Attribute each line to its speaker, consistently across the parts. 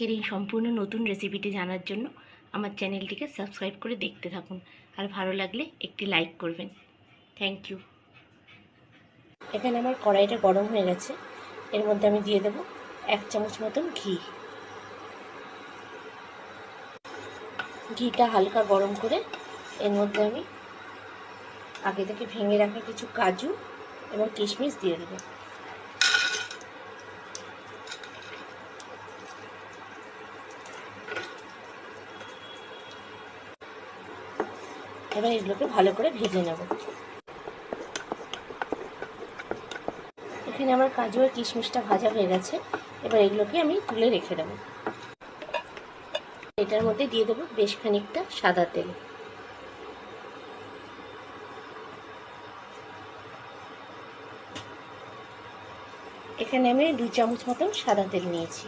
Speaker 1: আজকের এই সম্পূর্ণ নতুন রেসিপিটি জানার জন্য আমার চ্যানেলটিকে সাবস্ক্রাইব করে দেখতে থাকুন। আর ভালো লাগলে একটি লাইক করবেন। থ্যাংক ইউ এখানে আমার কড়াইটা গরম হয়ে গেছে। এর মধ্যে আমি দিয়ে দেবো এক চামচ মতন ঘি। ঘিটা হালকা গরম করে এর মধ্যে আমি আগে থেকে ভেঙে রাখা কিছু কাজু এবং কিশমিশ দিয়ে দেবো। এবার এগুলোকে ভালো করে ভেজে নেব। এখানে আমার কাজু আর কিশমিশটা ভাজা হয়ে গেছে। এবার এগুলোকে আমি তুলে রেখে দেবো। এটার মধ্যে দিয়ে দেবো বেশ খানিকটা সাদা তেল। এখানে আমি দুই চামচ মতন সাদা তেল নিয়েছি।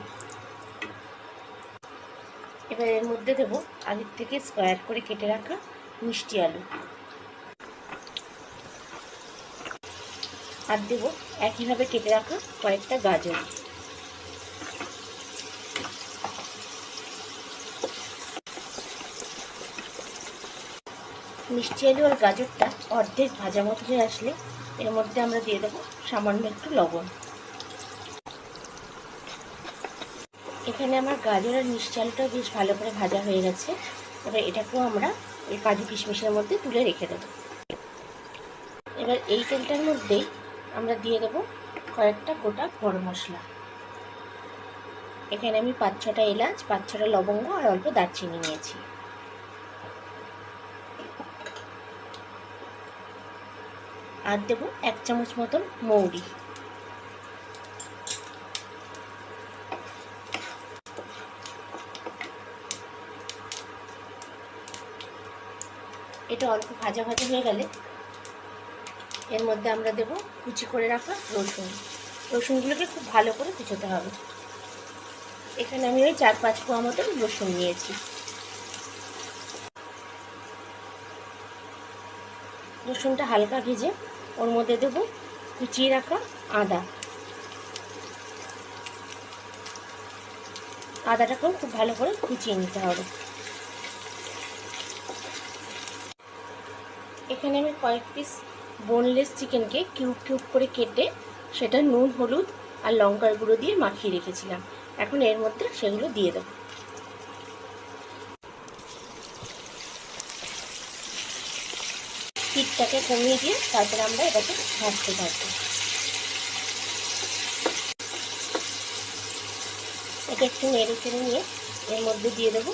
Speaker 1: এবার এর মধ্যে দেবো আগের থেকে স্কোয়ার করে কেটে রাখা মিষ্টি আলু। আর দেবো একইভাবে কেটে রাখা কয়েকটা গাজর। মিষ্টি আলু আর গাজরটা অর্ধেক ভাজা মতো হয়ে আসলে এর মধ্যে আমরা দিয়ে দেবো সামান্য একটু লবণ। এখানে আমার গাজর আর মিষ্টি আলুটাও বেশ ভালো করে ভাজা হয়ে গেছে। এবার এটাকেও আমরা এই কাজু কিশমিশের মধ্যে তুলে রেখে দেবো। এবার এই তেলটার মধ্যেই আমরা দিয়ে দেবো কয়েকটা গোটা গরম মশলা। এখানে আমি পাঁচ ছটা এলাচ, পাঁচ ছটা লবঙ্গ আর অল্প দারচিনি নিয়েছি। আর দেবো এক চামচ মতন মৌরি। এটা অল্প ভাজা ভাজা হয়ে গেলে এর মধ্যে আমরা দেব কুচি করে রাখা রসুন। রসুনগুলোকে খুব ভালো করে কুচোতে হবে। এখানে আমি ওই চার পাঁচ কোয়া মতন রসুন নিয়েছি। রসুনটা হালকা ভেজে ওর মধ্যে দেব কুচিয়ে রাখা আদা। আদাটাকেও খুব ভালো করে কুচিয়ে নিতে হবে। এখানে আমি কয়েক পিস বোনলেস চিকেনকে কিউব কিউব করে কেটে সেটা নুন, হলুদ আর লঙ্কার গুঁড়ো দিয়ে মাখিয়ে রেখেছিলাম। এখন এর মধ্যে সেগুলো দিয়ে দেবো। হিটটাকে কমিয়ে দিয়ে তারপরে আমরা এটাকে ভাজতে থাকব। এটা একটু নেড়ে চেড়ে নিয়ে এর মধ্যে দিয়ে দেবো।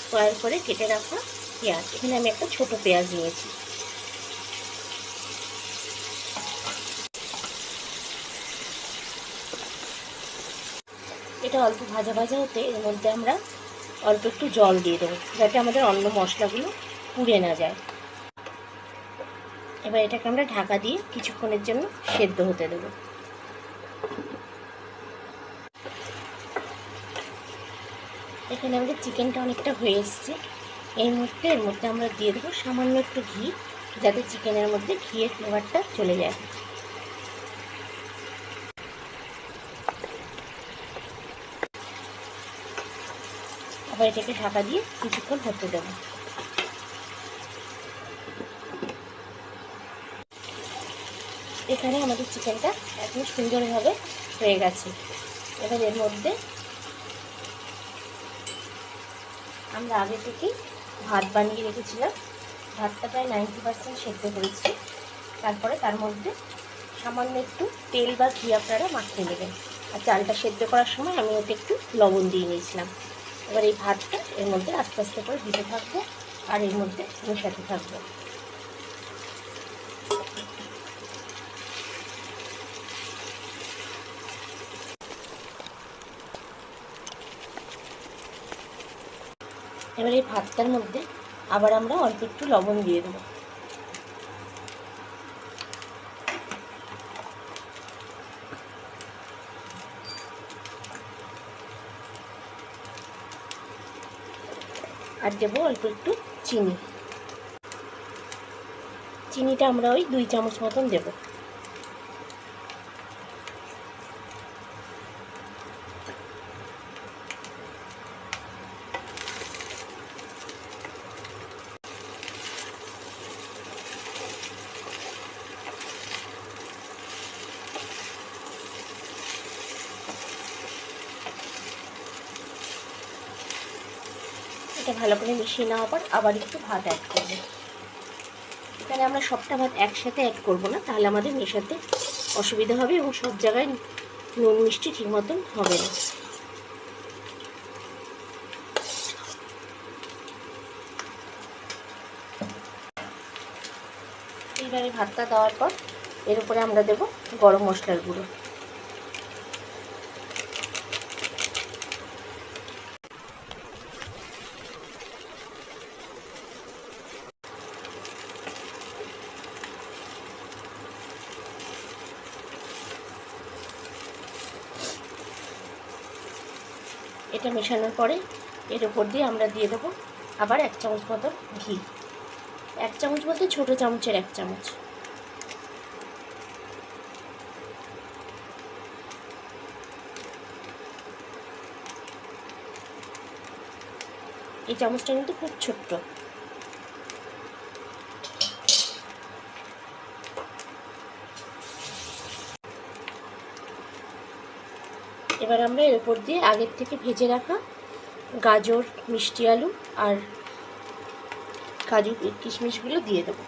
Speaker 1: স্কোয়ার করে কেটে রাখা পেঁয়াজ। এখানে আমি একটা ছোট পেঁয়াজ নিয়েছি। এটা অল্প ভাজা ভাজা হতে এর মধ্যে আমরা অল্প একটু জল দিয়ে দেবো, যাতে আমাদের অন্য মশলাগুলো পুড়ে না যায়। এবার এটাকে আমরা ঢাকা দিয়ে কিছুক্ষণের জন্য সেদ্ধ হতে দেবো। এখানে আমাদের চিকেনটা অনেকটা হয়ে এসছে। এই মুহূর্তে এর মধ্যে আমরা দিয়ে দেবো সামান্য একটু ঘি, যাতে চিকেনের মধ্যে ঘিয়ের ফ্লেভারটা চলে যায়। আবার এটাকে ঢাকা দিয়ে কিছুক্ষণ হতে দেবো এখানে আমাদের চিকেনটা একদম সুন্দরভাবে হয়ে গেছে। এবার এর মধ্যে আমরা আগে থেকেই ভাত বানিয়ে রেখেছিলাম। ভাতটা প্রায় নাইনটি পার্সেন্ট সেদ্ধ করেছি তারপরে তার মধ্যে সামান্য একটু তেল বা ঘি আপনারা মাখিয়ে নেবেন। আর চালটা সেদ্ধ করার সময় আমি ওতে একটু লবণ দিয়ে নিয়েছিলাম। এবার এই ভাতটা এর মধ্যে আস্তে আস্তে করে দিতে থাকব আর এর মধ্যে মেশাতে থাকব। এবার এই ভাতটার মধ্যে আবার আমরা অল্প একটু লবণ দিয়ে দেবো। আর দেবো অল্প একটু চিনি। চিনিটা আমরা ওই দুই চামচ মতন দেবো। এটা ভালো করে মিশিয়ে নেওয়ার পর আবার একটু ভাত অ্যাড করব। এখানে আমরা সবটা ভাত একসাথে অ্যাড করব না, তাহলে আমাদের মেশাতে অসুবিধা হবে এবং সব জায়গায় নুন মিষ্টি ঠিক মতন হবে না। এইবারে ভাতটা দেওয়ার পর এর উপরে আমরা দেব গরম মশলার গুঁড়ো। এটা মেশানোর পরে এর ওপর দিয়ে আমরা দিয়ে দেবো আবার এক চামচ মতো ঘি। এক চামচ বলতে ছোটো চামচের এক চামচ। এই চামচটা কিন্তু খুব ছোট্ট। এবার আমরা এর উপর দিয়ে আগের থেকে ভেজে রাখা গাজর, মিষ্টি আলু আর কাজু কিশমিশগুলো দিয়ে দেবো।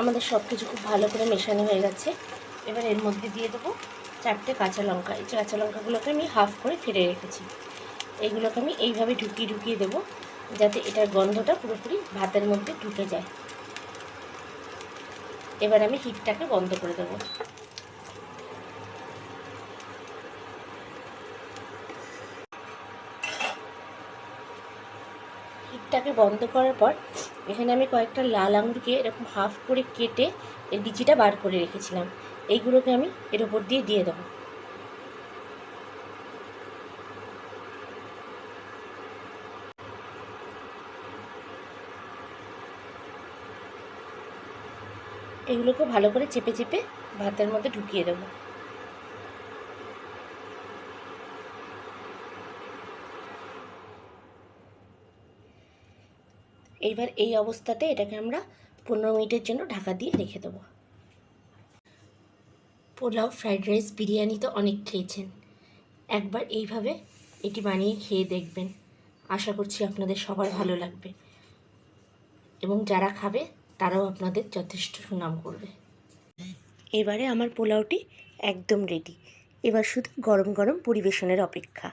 Speaker 1: আমাদের সব কিছু খুব ভালো করে মেশানো হয়ে গেছে। এবার এর মধ্যে দিয়ে দেবো চারটে কাঁচা লঙ্কা। এই কাঁচা লঙ্কাগুলোকে আমি হাফ করে ফেলে রেখেছি। এইগুলোকে আমি এইভাবে ঢুকিয়ে ঢুকিয়ে দেবো। যাতে এটার গন্ধটা পুরোপুরি ভাতের মধ্যে ঢুকে যায়। এবার আমি হিটটাকে বন্ধ করে দেবো। হিটটাকে বন্ধ করার পর এখানে আমি কয়েকটা লাল আঙুরকে এরকম হাফ করে কেটে এর বিচিটা বার করে রেখেছিলাম। এইগুলোকে আমি এর ওপর দিয়ে দিয়ে দেবো। এগুলোকে ভালো করে চেপে চেপে ভাতের মধ্যে ঢুকিয়ে দেবো। এইবার এই অবস্থাতে এটাকে আমরা পনেরো মিনিটের জন্য ঢাকা দিয়ে রেখে দেবো। পোলাও, ফ্রাইড রাইস, বিরিয়ানি তো অনেক খেয়েছেন। একবার এইভাবে এটি বানিয়ে খেয়ে দেখবেন। আশা করছি আপনাদের সবার ভালো লাগবে। এবং যারা খাবে তারাও আপনাদের যথেষ্ট সুনাম করবে। এবারে আমার পোলাওটি একদম রেডি এবার শুধু গরম গরম পরিবেশনের অপেক্ষা।